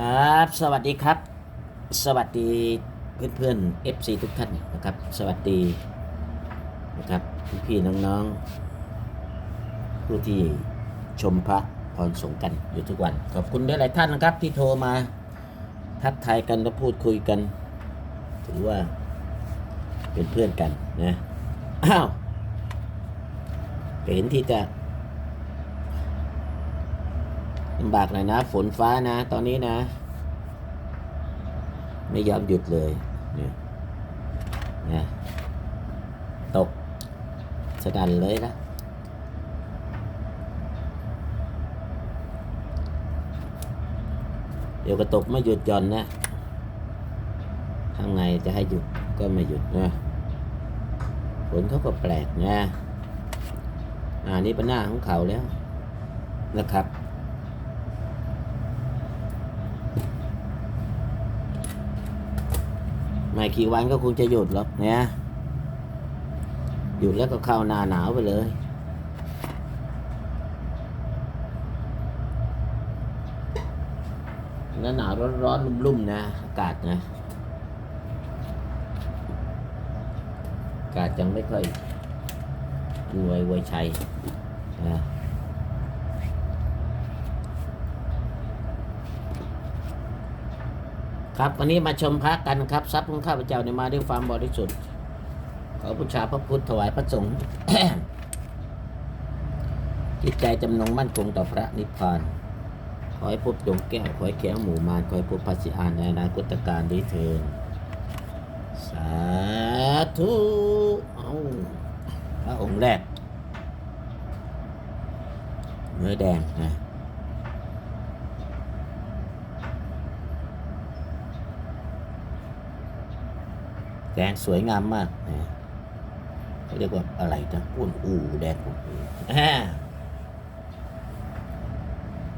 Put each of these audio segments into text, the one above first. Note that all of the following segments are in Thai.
ครับสวัสดีครับ สวัสดีเพื่อนเพื่อนๆ FC ทุกท่านนะครับ สวัสดีนะครับพี่พี่ๆน้องๆ ผู้ที่ชมพระพรสงกันอยู่ทุกวัน ขอบคุณด้วยหลายท่านนะครับ ที่โทรมาทักทายกันและพูดคุยกัน ถือว่าเป็นเพื่อนกันนะอ้าวเห็นที่จะ ลำบากหน่อยนะ ฝนฟ้านะ ตอนนี้นะ ไม่ยอมหยุดเลยเนี่ยนะตกสดันเลยนะเดี๋ยวก็ตกไม่หยุดหย่อนนะทางไงจะให้หยุดก็ไม่หยุดนะฝนเขาก็แปลกนะอ่านี่เป็นหน้าของเขาแล้วนะครับ ไม่กี่วันก็คงจะหยุดหรอกเนี่ยหยุดแล้วก็เข้าหน้าหนาวไปเลย หน้าหนาวร้อนๆรุ่มๆนะอากาศนะอากาศยังไม่ค่อยรวยไวยชัยนะ ครับวันนี้มาชมพระกันครับทรัพย์ของข้าพเจ้าเนี่ยมาด้วยความบริสุทธิ์ขอบูชาพระพุทธถวายพระสงฆ์จิตใจจำนงมั่นคงต่อพระนิพพานขอให้พบดวงแก้วขอให้แก้วหมู่มารขอให้พบพระสิอานในอนาคตการนี้เถิดสาธุเอาพระองค์แรกเนื้อแดงนะ แดงสวยงามมากนะเขาเรียกว่าอะไรนะอ้วนอูแดงอ้วนอูอ่า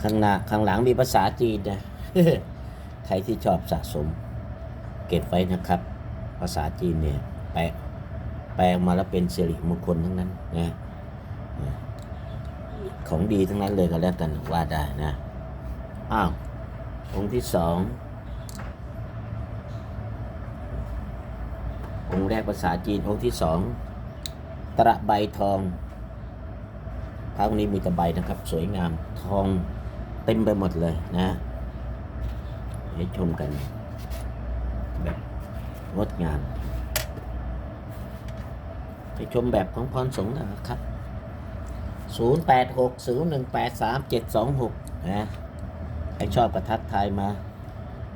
ข้างหน้าข้างหลังมีภาษาจีนนะใครที่ชอบสะสม เก็บไว้นะครับ ภาษาจีนเนี่ยแปลแปลมาแล้วเป็นสิริมงคลทั้งนั้นนะนะของดีทั้งนั้นเลยก็แล้วกันว่าได้นะ อ้าวองค์ที่สอง องค์แรกภาษาจีนองค์ที่สองตระใบทองพระองค์นี้มีตะใบนะครับ สวยงามทองเต็มไปหมดเลยนะให้ชมกันแบบงดงามให้ชมแบบของพรสงฆ์นะครับ 0 8 6 0 1 8 3 7 2 6 นะ ใครชอบก็ทักทายมา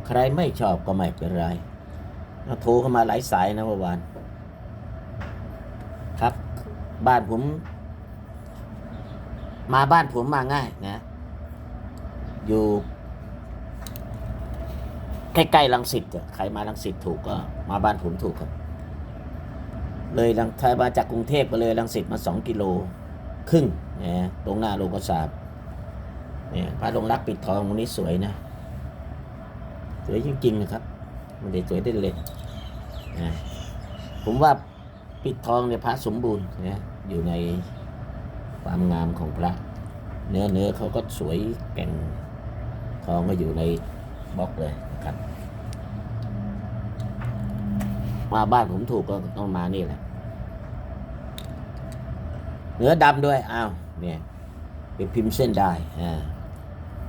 ใครไม่ชอบก็ไม่เป็นไร โทรเข้ามาหลายสายนะเมื่อวาน ครับ บ้านผม มาบ้านผมมาง่ายนะ อยู่ ใกล้ๆลังสิตใครมาลังสิตถูกก็ มาบ้านผมถูกครับ เลยลังถ้ามาจากกรุงเทพไปเลยลังสิตมาสองกิโลครึ่งนะตรงหน้าโรงกษาบเนี่ยพระลงรักปิดทองตรงนี้สวยนะ สวยจริงๆนะครับ ไมันได้สวยได้เลยนะผมว่าปิดทองเนี่ยพระสมบูรณ์นะอยู่ในความงามของพระ เนื้อเนื้อเขาก็สวยแก่งทองก็อยู่ในบล็อกเลยนะครับมาบ้านผมถูกก็ต้องมานี่แหละเนื้อดำด้วยอ้าวเนี่ยเป็นพิมพ์เส้นได้อ่า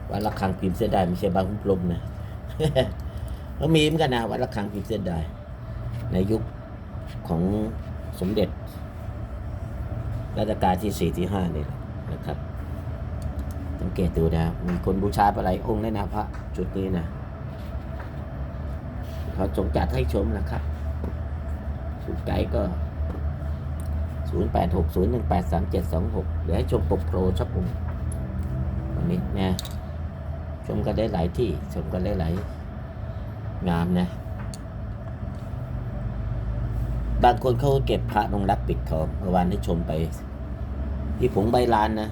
วันละครั้งพิมพ์เส้นได้ไม่ใช่บางคุ้มลมนะ ก็มีเหมือนกันนะวัดระฆังพิมพ์เส้นได้ ในยุคของสมเด็จรัชกาลที่สี่ที่ห้านี่นะครับ สังเกตดูนะ มีคนบูชาไปหลายองค์เลยนะพระจุดนี้นะเขาจงจัดให้ชมนะครับสุดใจก็ 0 8 6 0 1 8 3 7 2 6 เดี๋ยวให้ชมปกโปรชักองค์วันนี้นะชมกันได้หลายที่ ชมกันได้หลาย งามนะ บางคนเขาเก็บพระนงรักปิดทองเมื่อวานได้ชมไป ที่ผงใบลานนะ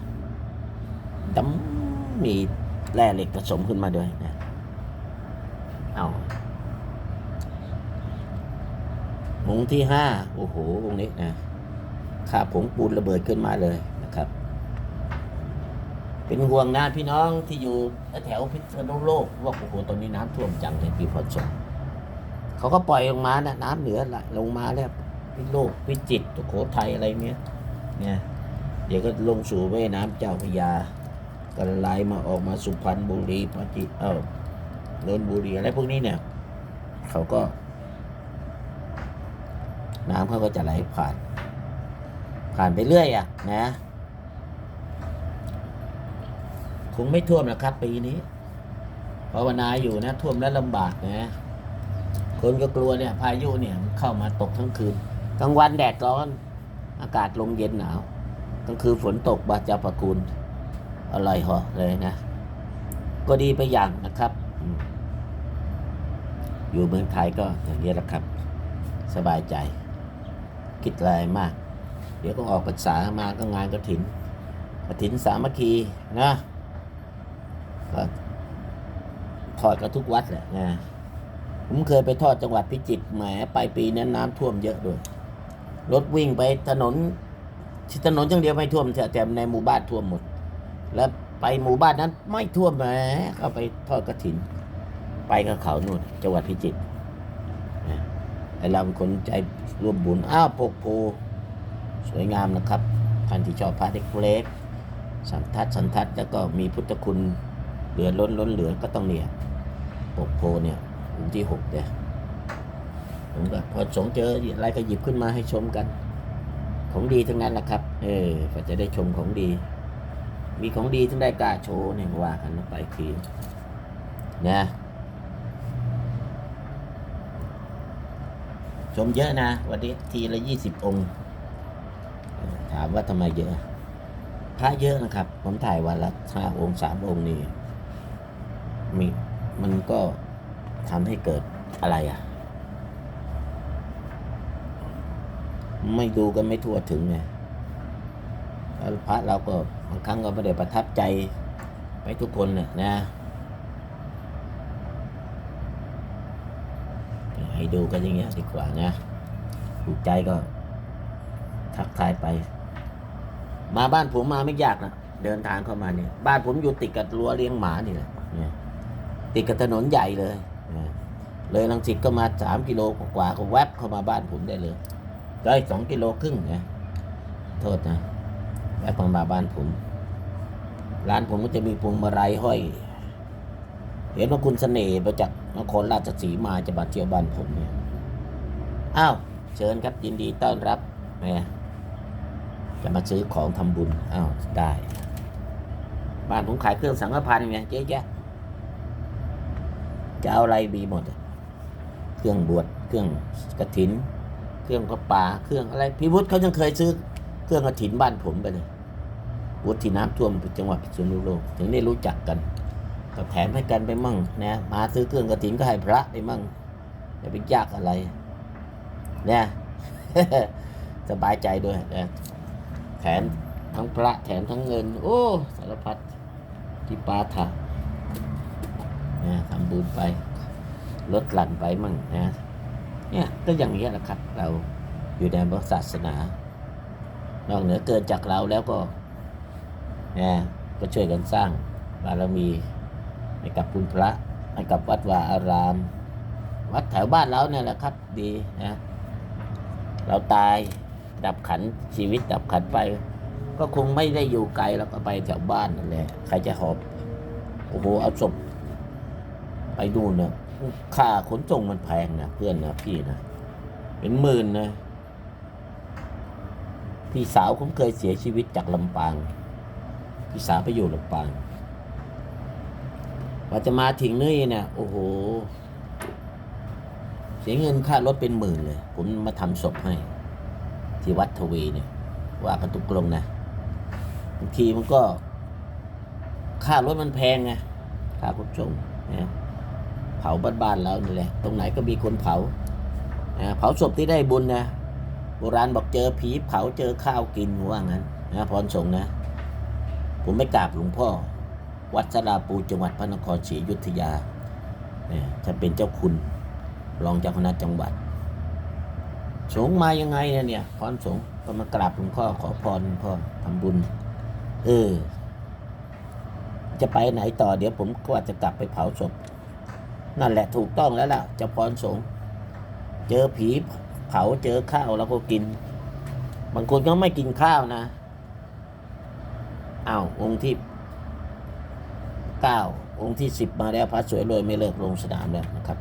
ดำมีแร่เหล็กผสมขึ้นมาด้วยนะ เอาองค์ที่ห้าโอ้โหองค์นี้นะข้าผงปูนระเบิดขึ้นมาเลย เป็นห่วงนะพี่น้องที่อยู่แถวพิษณุโลกว่าโอ้โหตอนนี้น้ำท่วมจังเลยพี่พอสงเขาก็ปล่อยลงมานะน้ำเหนือไหลลงมาแล้วพิษณุโลกพิจิตรสุโขทัยอะไรเงี้ยเนี่ยเดี๋ยวก็ลงสู่แม่น้ำเจ้าพยาก็ไหลมาออกมาสุพรรณบุรีปราจิเออนนบุรีอะไรพวกนี้เนี่ยเขาก็ น้ำเขาก็จะไหลผ่าน ผ่านไปเรื่อยอะนะ ค งไม่ท่วมนะครับ ปีนี้ภาวนาอยู่นะ ท่วมแล้วลำบากนะคนก็กลัวเนี่ย พายุเนี่ยมันเข้ามาตกทั้งคืนกลางวันแดดร้อน อากาศลมเย็นหนาวกลางคืนฝนตกบาจาประคุณอร่อยหอเลยนะ ก็ดีไปอย่างนะครับอืมอยู่เมืองไทยก็อย่างนี้แหละครับ สบายใจ คิดอะไรมาก เดี๋ยวก็ออกพรรษามาก็งานกระถินกระถินสามัคคีนะ ก็ทอดกันทุกวัดแหละนะผมเคยไปทอดจังหวัดพิจิตรแหมไปปีนั้นน้ำท่วมเยอะด้วยรถวิ่งไปถนนถนนอย่างเดียวไม่ท่วมแต่ในหมู่บ้านท่วมหมด แล้วไปหมู่บ้านนั้นไม่ท่วมแหมก็ไปทอดกระถิน ไปกับเขานู่นจังหวัดพิจิตรไอเราเป็นคนใจร่วมบุญอ้าวปกโพสวยงามนะครับท่านที่ชอบพระเล็กๆสันทัดสันทัดแล้วก็มีพุทธคุณ เหลือล้นล้นเหลือก็ต้องเนี่ยปกโพเนี่ยองค์ที่หกเนี่ยผมก็พอสงเจออะไรก็หยิบขึ้นมาให้ชมกัน ของดีทั้งนั้นแหละครับ เออก็จะได้ชมของดี มีของดีทั้งได้กล้าโชว์เนี่ยว่ากันไปทีนะชมเยอะนะ วันนี้ทีละยี่สิบองค์ ถามว่าทำไมเยอะพระเยอะนะครับ ผมถ่ายวันละห้าองค์สามองค์นี่ มีมันก็ทำให้เกิดอะไรอะ ไม่ดูกันไม่ทั่วถึงไงพระเราก็บางครั้งก็ไม่ได้ประทับใจไปทุกคนเนี่ยนะให้ดูกันอย่างเงี้ยดีกว่านะถูกใจก็ทักทายไป มาบ้านผมมาไม่ยากนะเดินทางเข้ามาเนี่ย บ้านผมอยู่ติดกับรั้วเลี้ยงหมานี่แหละเนี่ย ติดกับถนนใหญ่เลยนะเลยลังสิตก็มาสามกิโลกว่าๆก็แวบเข้ามาบ้านผมได้เลยได้สองกิโลครึ่งนะโทษนะแวบเข้ามาบ้านผม ร้านผมก็จะมีพวงมาลัยห้อย เห็นว่าคุณเสน่ห์มาจากนครราชสีมาจะมาเที่ยวบ้านผมเนี่ยอ้าวเชิญครับยินดีต้อนรับแหมจะมาซื้อของทำบุญอ้าวได้ บ้านผมขายเครื่องสังฆพันธ์ไงเจ๊แจ๊ะ จะเอาอะไรมีหมด เครื่องบวชเครื่องกระถิน เครื่องพระป่าเครื่องอะไรพี่วุฒิเขายังเคยซื้อ เครื่องกระถินบ้านผมไปเลยวุฒิที่น้ำท่วมจังหวัดพิษณุโลกถึงได้รู้จักกันก็แถมให้กันไปมั่งนะมาซื้อเครื่องกระถินก็ให้พระไปมั่งจะไปยากอะไรเนี่ยสบายใจด้วยนะแถมทั้งพระแถมทั้งเงิน โอ้ สารพัดที่ปาถะ นะทำบุญไป ลดหลั่นไปมั่งนะเนี่ยก็อย่างนี้แหละครับเราอยู่ในพระศาสนา นอกเหนือเกินจากเราแล้วก็นะก็ช่วยกันสร้างบารมีให้กับคุณพระให้กับวัดวาอาราม วัดแถวบ้านเราเนี่ยแหละครับ ดีนะเราตายดับขันชีวิตดับขันไป ก็คงไม่ได้อยู่ไกลแล้วก็ไปแถวบ้านนั่นแหละใครจะหอบโอ้โหเอาศพ ไปดูนะค่าขนส่งมันแพงนะเพื่อนนะพี่นะเป็นหมื่นนะ พี่สาวผมเคยเสียชีวิตจากลำปาง พี่สาวไปอยู่ลำปางว่าจะมาถึงนี่เนี่ยโอ้โห เสียเงินค่ารถเป็นหมื่นเลย ผมมาทำศพให้ ที่วัดทวีเนี่ย ว่ากันทุกกลงนะบางทีมันก็ ค่ารถมันแพงไงค่าขนส่งนะ เผาบ้านๆแล้วนี่แหละตรงไหนก็มีคนเผานะเผาศพที่ได้บุญนะโบราณบอกเจอผีเผาเจอข้าวกินว่างั้นนะพรสงนะ ผมไม่กราบหลวงพ่อ วัดสราปูจังหวัดพระนครศรีอยุธยาเนี่ยจะเป็นเจ้าคุณรองเจ้าคณะจังหวัด สงมายังไงเนี่ยเนี่ยพรสงก็มากราบหลวงพ่อขอพรหลวงพ่อทำบุญ เออ จะไปไหนต่อเดี๋ยวผมก็จะกลับไปเผาศพ นั่นแหละถูกต้องแล้วล่ะจะพรสงเจอผีเผาเจอข้าวแล้วก็กิน บางคนก็ไม่กินข้าวนะอ้าวองค์ที่เก้าองค์ที่สิบมาแล้วพระสวยรวยไม่เลิกลงสนามแล้วนะครับ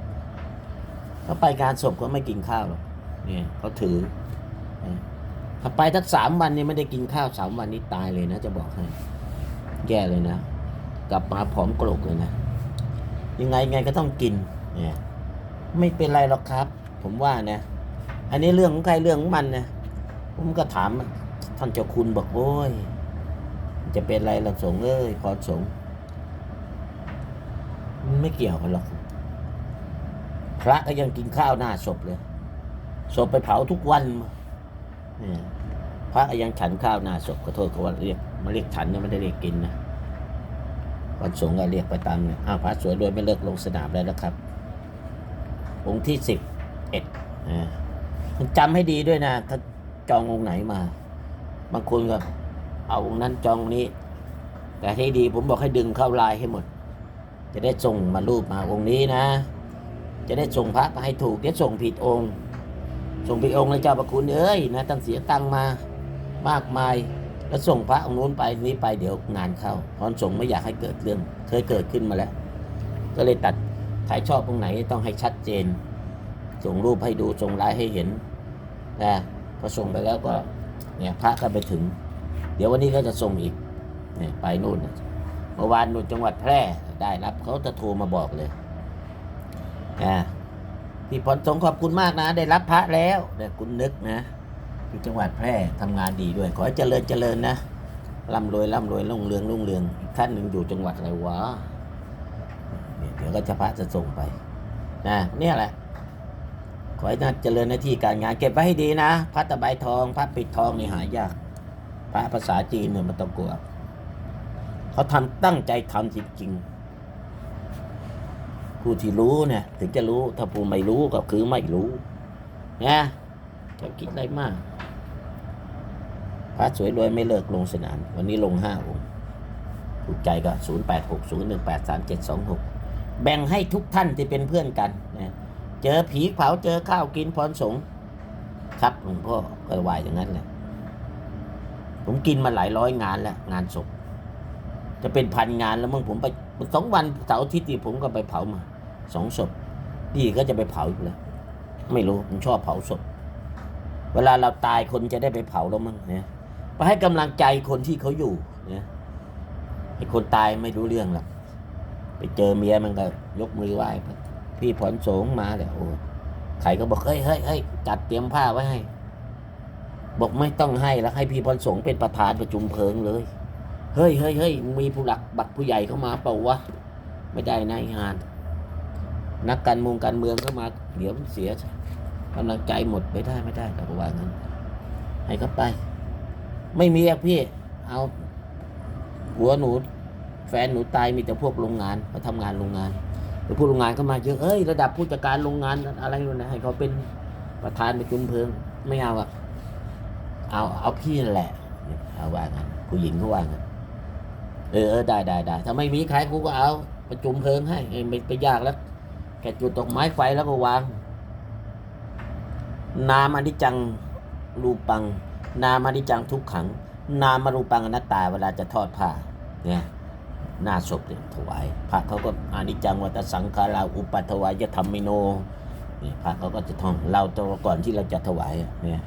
เขาไปงานศพก็ไม่กินข้าวหรอกเนี่ยเขาถือถ้าไปทักสามวันนี่ไม่ได้กินข้าวสามวันนี้ตายเลยนะ จะบอกให้ แย่เลยนะ กลับมาผอมกระโหลกเลยนะ ยังไงไงก็ต้องกินเนี่ยไม่เป็นไรหรอกครับ ผมว่านะอันนี้เรื่องของใครเรื่องของมันนะผมก็ถามท่านเจ้าคุณบอกโอ้ย จะเป็นไรหละสงเอ้ยพรสงมันไม่เกี่ยวกันหรอก พระก็ยังกินข้าวหน้าศพเลยศพไปเผาทุกวันพระก็ยังฉันข้าวหน้าศพขอโทษเขาว่าเรียกมาเรียกฉันนะไม่ได้เรียกกินนะ วันสงฆ์ก็เรียกไปตามเนี่ยอ้าวพระสวยรวยไม่เลิกลงสนามแล้วนะครับ องค์ที่สิบเอ็ดจำให้ดีด้วยนะถ้าจององค์ไหนมา บางคนก็เอาองค์นั้นจององค์นี้ แต่ให้ดีผมบอกให้ดึงเข้าลายให้หมด จะได้ส่งมารูปมาองค์นี้นะ จะได้ส่งพระมาให้ถูกเดี๋ยวส่งผิดองค์ ส่งผิดองค์เลยเจ้าประคุณเอ้ยนะตั้งเสียตังมามากมาย แล้วส่งพระองค์นู้นไปนี้ไปเดี๋ยวงานเข้าพรส่งไม่อยากให้เกิดเรื่อง เคยเกิดขึ้นมาแล้ว ก็เลยตัดใครชอบตรงไหนต้องให้ชัดเจน ส่งรูปให้ดูส่งไลน์ให้เห็นนะพอส่งไปแล้วก็เนี่ยพระก็ไปถึง เดี๋ยววันนี้ก็จะส่งอีกเนี่ยไปนู่นเมื่อวานนู่นจังหวัดแพร่ได้รับเขาจะโทรมาบอกเลยนะพี่พรสงขอบคุณมากนะ ได้รับพระแล้วเนี่ยคุณนึกนะ ที่จังหวัดแพร่ทำงานดีด้วย ขอให้เจริญเจริญนะร่ำรวยร่ำรวยรุ่งเรืองรุ่งเรืองอีกท่านหนึ่งอยู่จังหวัดอะไรวะเดี๋ยวก็จะพระจะส่งไปนะเนี่ยแหละ ขอให้น่าเจริญหน้าที่การงานเก็บไว้ให้ดีนะพระตะไบทองพระปิดทองนี่หายากพระภาษาจีนเนี่ยมันต้องกลัวเขาทำตั้งใจทำจริงๆผู้ที่รู้เนี่ย ถึงจะรู้ถ้าผู้ไม่รู้ก็คือไม่รู้นะ จะคิดอะไรมากพระสวยรวยไม่เลิกลงสนาม วันนี้ลงห้าองค์ถูกใจก็ศูนย์แปดหกศูนย์หนึ่งแปดสามเจ็ดสองหกแบ่งให้ทุกท่านที่เป็นเพื่อนกันนะเจอผีเผาเจอข้าวกินพรสงครับหลวงพ่อก็วายอย่างนั้นแหละผมกินมาหลายร้อยงานแล้ว งานศพจะเป็นพันงานแล้วมึงผมไปสองวันเสาร์อาทิตย์ที่ผมก็ไปเผามาสองศพดีก็จะไปเผาอีกแล้วไม่รู้ผมชอบเผาศพ เวลาเราตายคนจะได้ไปเผาแล้วมั้งเนี่ยไปให้กำลังใจคนที่เขาอยู่เนี่ยไอ้คนตายไม่รู้เรื่องหรอกไปเจอเมียมันก็ยกมือไหว้พี่ผลสงฆ์มาแล้วโอ้ใครก็บอกเฮ้ยเฮ้ยเฮ้ยจัดเตรียมผ้าไว้ให้ บอกไม่ต้องให้แล้วให้พี่พรสงฆ์เป็นประธานประชุมเพลิงเลย เฮ้ยเฮ้ยเฮ้ยมีผู้หลักบักผู้ใหญ่เข้ามาเปล่าวะไม่ได้นายงาน นักการเมืองการเมืองเข้ามาเดี๋ยวเสีย กำลังใจหมดไม่ได้ไม่ได้แต่ก็ว่างั้น ให้เขาไป ไม่มีอะพี่ เอาหัวหนู แฟนหนูตายมีแต่พวกโรงงานเขาทำงานโรงงานแต่พวกโรงงานเข้ามาเยอะเอ้ยระดับผู้จัดการโรงงานอะไรนู่นนะให้เขาเป็นประธานประชุมเพลิง ไม่เอาอะเอาเอาพี่นั่นแหละเอาว่างั้นผู้หญิงเขาว่างั้นเออเออได้ได้ได้ถ้าไม่มีใครกูก็เอาประชุมเพลิงให้ไม่ไปยากแล้วแค่จุดดอกไม้ไฟแล้วก็วาง นามอนิจจังรูปัง นามอนิจจังทุกขัง นามรูปังอนัตตาเวลาจะทอดผ้าเนี่ยหน้าศพเนี่ยถวายพระเขาก็อนิจจังวัตสังขาราอุปัฏฐวายธรรมิโนนี่พระเขาก็จะท่องเราตัวก่อนที่เราจะถวายเนี่ย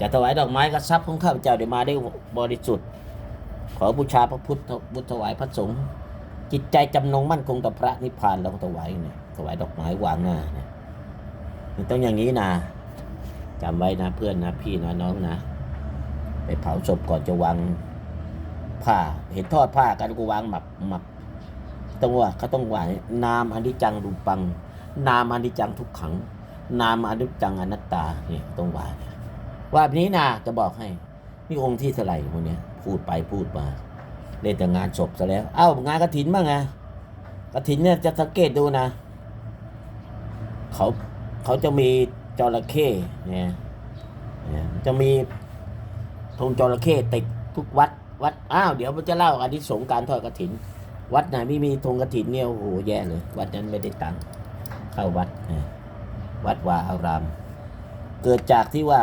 จะถวายดอกไม้ก็ทรัพย์ของข้าพเจ้าได้มาได้บริสุทธิ์ ขอบูชาพระพุทธบุตรถวายพระสงฆ์จิตใจจำนงมั่นคงต่อพระนิพพานเราก็ถวายเนี่ยถวายดอกไม้วางหน้าเนี่ย มันต้องอย่างนี้นะจำไว้นะเพื่อนนะพี่นะน้องนะ ไปเผาศพก่อนจะวางผ้า เห็นทอดผ้ากันก็วางหมับหมับต้องว่าเขาต้องว่านามอนิจจังรูปัง นามอนิจจังทุกขัง นามอนิจจังอนัตตาเนี่ยต้องว่าว่าแบบนี้นะจะบอกให้ นี่องค์ที่เท่าไหร่คนเนี้ยพูดไปพูดมาเล่นแต่งานศพซะแล้ว เอ้างานกระถินบ้างไงกระถินเนี่ยจะสังเกตดูนะ เขา เขาจะมีจระเข้เนี่ยจะมีธงจระเข้ติดทุกวัดวัดอ้าวเดี๋ยวมันจะเล่าอันนี้สงการทอดกระถิน วัดไหนไม่มีธงกฐินเนี่ยโอ้โหแย่เลย วัดนั้นไม่ได้ตังค์เข้าวัดนะวัดวาอาราม เกิดจากที่ว่า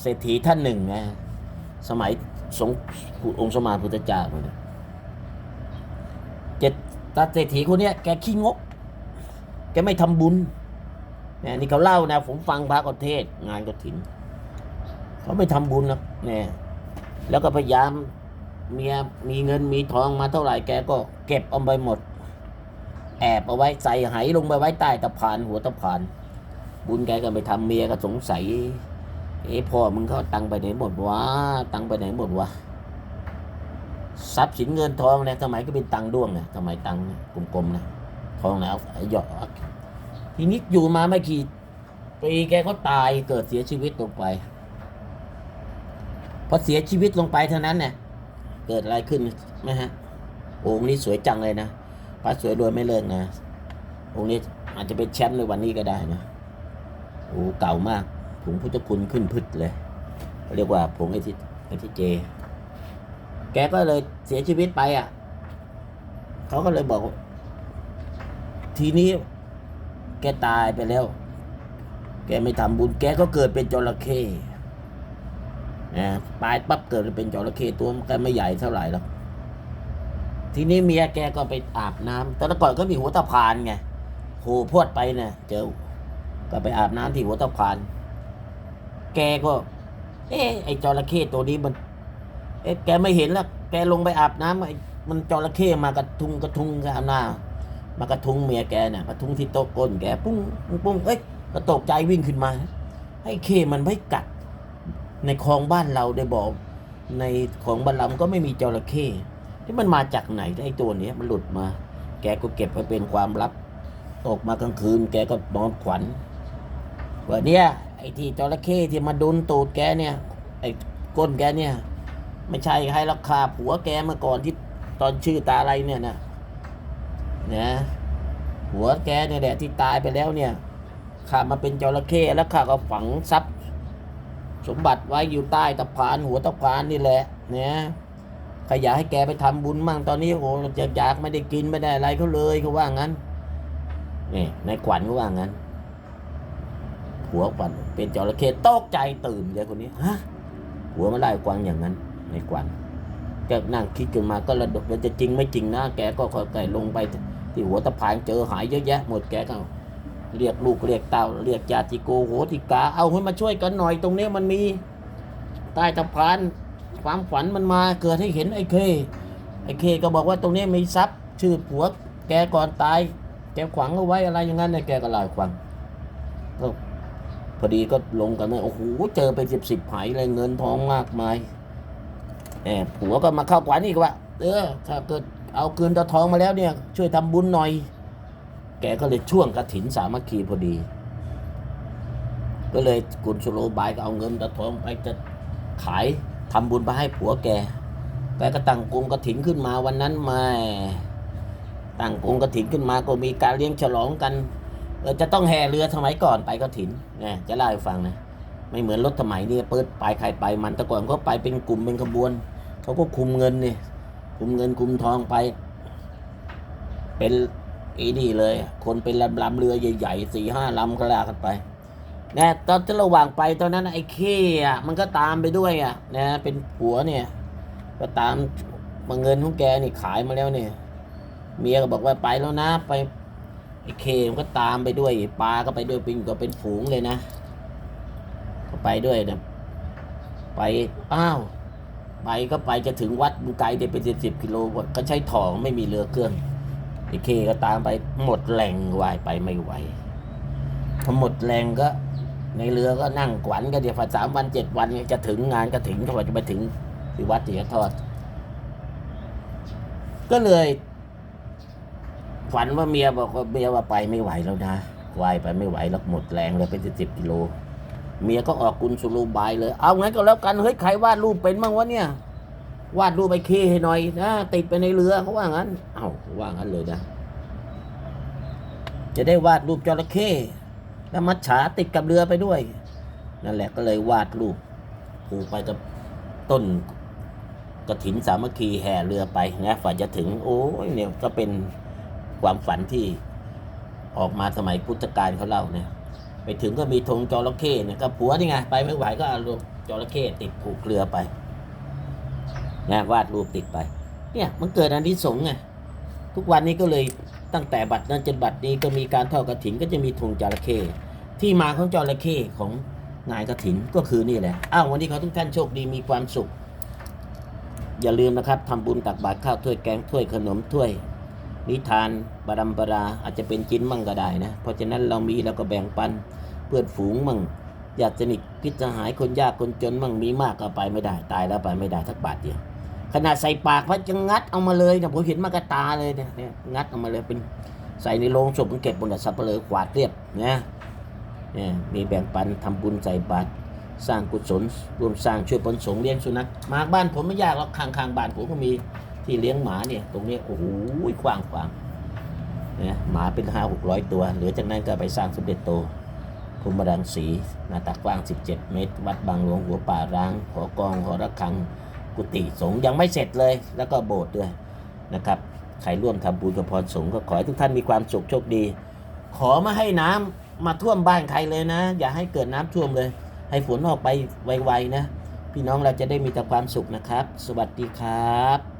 เศรษฐีท่านหนึ่งนะสมัยสงองค์สมมาพุทธเจ้าเนี่ยเจ็ดตาเศรษฐีคนเนี้ยแกขี้งก แกไม่ทำบุญ เนี่ยนี่เขาเล่านะผมฟังพระกเทศงานกฐิน เขาไม่ทำบุญหรอกเนี่ยแล้วก็พยายามเมียมีเงินมีทองมาเท่าไหร่แกก็เก็บเอาไปหมด แอบเอาไว้ใส่ไหลงไปไว้ใต้ตะพานหัวตะพาน บุญแกก็ไปทำเมียก็สงสัยเอ้พ่อมึงเขาตังไปไหนหมดวะตังไปไหนหมดวะทรัพย์สินเงินทองเนี่ยสมัยก็เป็นตังด้วงเนี่ยสมัยตังกลมๆนะทองแล้วหยอด ทีนี้อยู่มาไม่กี่ปีแกก็ตายเกิดเสียชีวิตลงไปพอเสียชีวิตลงไปเท่านั้นเนี่ยเกิดอะไรขึ้นไหมฮะองค์นี้สวยจังเลยนะพระสวยรวยไม่เลิกนะองค์นี้อาจจะเป็นแชมป์ในวันนี้ก็ได้นะโอ้เก่ามากผงพุทธคุณขึ้นพึดเลยเรียกว่าผงไอทิไอทิเจ แกก็เลยเสียชีวิตไปอะเขาก็เลยบอก ทีนี้ แกตายไปแล้ว แกไม่ทำบุญ แกก็เกิดเป็นจระเข้นะตายปั๊บเกิดเป็นจระเข้ตัวมันก็ไม่ใหญ่เท่าไหร่หรอกทีนี้เมียแกก็ไปอาบน้ำแต่ก่อนก็มีหัวตะพานไงโหพวดไปเนี่ยเจอก็ไปอาบน้ำที่หัวตะพาน แกก็ เอ๊ไอ้จระเข้ตัวนี้มัน เอ๊แกไม่เห็นแล้วแกลงไปอาบน้ำไอ้มันจระเข้มากระทุงกระทุงกับหน้า มากระทุงเมียแกเนี่ยกระทุงที่โต๊ะก้นแกปุ้งปุ้งเอ้ยก็ตกใจวิ่งขึ้นมาไอ้เข้มันไม่กัด ในคลองบ้านเราได้บอก ในของบ้านเรามันก็ไม่มีจระเข้ที่มันมาจากไหนไอ้ตัวเนี้ยมันหลุดมา แกก็เก็บไว้เป็นความลับ ตกมากลางคืน แกก็นอนขวัญว่าเนี่ยไอ้ที่จระเข้ที่มาดุนตูดแกเนี่ย ไอ้ก้นแกเนี่ย ไม่ใช่ใครราคาผัวแกเมื่อก่อนที่ตอนชื่อตาอะไรเนี่ยนะ นะหัวแกเนี่ยแหละที่ตายไปแล้วเนี่ยข้ามาเป็นจระเข้แล้วข้าก็ฝังทรัพย์ สมบัติไว้อยู่ใต้ตะพานหัวตะพานนี่แหละเนี่ยใครอยาให้แกไปทำบุญมั่งตอนนี้โอ้จะอยากไม่ได้กินไม่ได้อะไรเขาเลยเขาว่างั้นนี่ในขวัญเขาว่างั้น หัวขวัญเป็นจระเข้ตกใจตื่นเลยคนนี้ฮะหัวมาไล่กวางอย่างนั้น ในขวัญแกนั่งคิดขึ้นมาก็ระดกว่าจะจริงไม่จริงนะแกก็ค่อยๆลงไป ที่หัวตะพานเจอหายเยอะแยะหมดแกก็เรียกลูกเรียกเต้าเรียกญาติโกโหติกาเอาให้มาช่วยกันหน่อยตรงนี้มันมีใต้ตะพานความฝันมันมาเกิดให้เห็นไอ้เค ไอ้เคก็บอกว่าตรงนี้มีทรัพย์ ชื่อผัวแกก่อนตายแกขวางเอาไว้อะไรอย่างนั้นเนี่ยแกก็ลาให้ฟังก็พอดีก็ลงกันเลยโอ้โหเจอไปสิบสิบหายเลยเงินทองมากมายแอบผัวก็มาเข้าขวัญอีกว่า เออถ้าเกิด เอาเกินตะทองมาแล้วเนี่ยช่วยทำบุญหน่อย แกก็เลยช่วงกระถินสามัคคีพอดี ก็เลยกุลสโลบายก็เอาเงินตะทองไปจะขายทำบุญไปให้ผัวแกแกก็ตั้งกงกระถินขึ้นมาวันนั้นมาตั้งกงกระถินขึ้นมาก็มีการเลี้ยงฉลองกันเจะต้องแห่เรือสมัยก่อนไปกระถินนะจะเล่าให้ฟังนะไม่เหมือนรถสมัยนี้เปิดไปใครไปมันแต่ก่อนเขาไปเป็นกลุ่มเป็นขบวนเขาก็คุมเงินนี่ คุมเงินคุมทองไป เป็นไอ้นี่เลย คนเป็นลำลำเรือใหญ่ๆสี่ห้าลำก็ลากันไปนะตอนที่ระหว่างไปตอนนั้นไอ้เข้อะมันก็ตามไปด้วยอะนะเป็นผัวเนี่ย ก็ตามมาเงินของแกนี่ขายมาแล้วเนี่ย เมียก็บอกว่าไปแล้วนะไปไอ้เคมันก็ตามไปด้วยปลาก็ไปด้วยเป็นก็เป็นฝูงเลยนะ ก็ไปด้วยนะไปอ้าว ไปก็ไปจะถึงวัดมันไกลได้เป็นสิบสิบกิโลก็ใช้ถองไม่มีเรือเครื่องไอ้เคก็ตามไปหมดแรงวายไปไม่ไหวพอหมดแรงก็ ในเรือก็นั่งขวัญกันเดี๋ยวฝ่าสามวันเจ็ดวันจะถึงงานก็ถึงถ้าจะไปถึงที่วัดที่จะทอด ก็เลยฝันว่าเมียบอกว่าเมียว่าไปไม่ไหวแล้วนะวายไปไม่ไหวแล้วหมดแรงเลยเป็นสิบกิโล เมียก็ออกกุนสุรูบายเลย เอางั้นก็แล้วกัน เฮ้ย ใครวาดรูปเป็นบ้างวะเนี่ย วาดรูปไปเคให้หน่อยนะติดไปในเรือเขาว่างั้น เอ้าว่างั้นเลยนะ จะได้วาดรูปจระเข้แล้วมัดฉาติดกับเรือไปด้วย นั่นแหละก็เลยวาดรูปผูกไปกับต้นกระถินสามัคคีแห่เรือไปนะฝ่าจะถึง โอ้ยเนี่ยก็เป็นความฝันที่ออกมาสมัยพุทธกาลเขาเล่าเนี่ย ไปถึงก็มีธงจระเข้เนี่ยก็ผัวนี่ไงไปไม่ไหวก็เอาจระเข้ติดผูกเรือไปนะวาดรูปติดไป เนี่ยมันเกิดอันที่สงไงทุกวันนี้ก็เลยตั้งแต่บัดนั้นจนบัดนี้ก็มีการทอดกระถินก็จะมีธงจระเข้ที่มาของจระเข้ของงานกระถินก็คือนี่แหละอ้าววันนี้ขอทุกท่านโชคดีมีความสุข อย่าลืมนะครับทำบุญตักบาตรข้าวถ้วยแกงถ้วยขนมถ้วย นิทานบารัมปราอาจจะเป็นจิ้นมั่งก็ได้นะ เพราะฉะนั้นเรามีเราก็แบ่งปันเพื่อนฝูงมั่งอยากสนิทพิจหายคนยากคนจนมั่งมีมากก็ไปไม่ได้ตายแล้วไปไม่ได้ทักบาทเดียวขนาดใส่ปากพระจะงัดเอามาเลยนะผมเห็นมากระตาเลยเนี่ยงัดเอามาเลยเป็นใส่ในโลงศพมันเก็บบนสับเปลือกวาดเรียบนะเนี่ยมีแบ่งปันทำบุญใส่บาตรสร้างกุศลรวมสร้างช่วยปนสงเลี้ยงสุนัขหมาบ้านผมไม่ยากหรอกข้างๆบ้านผมก็มี ที่เลี้ยงหมาเนี่ย ตรงนี้โอ้โหกว้างขวางนะหมาเป็นห้าหกร้อยตัว เหลือจากนั้นก็ไปสร้างสมเด็จโตพรมรังสีหน้าตักกว้าง 17 เมตร วัดบางหลวงหัวป่าร้างหอกองหอระฆังกุฏิสงฆ์ยังไม่เสร็จเลย แล้วก็โบสถ์ด้วยนะครับใครร่วมทำบุญกับพรสงฆ์ก็ขอให้ทุกท่านมีความสุขโชคดี ขอม่ให้น้ำมาท่วมบ้านใครเลยนะ อย่าให้เกิดน้ำท่วมเลย ให้ฝนออกไปไวๆนะ พี่น้องเราจะได้มีแต่ความสุขนะครับ สวัสดีครับ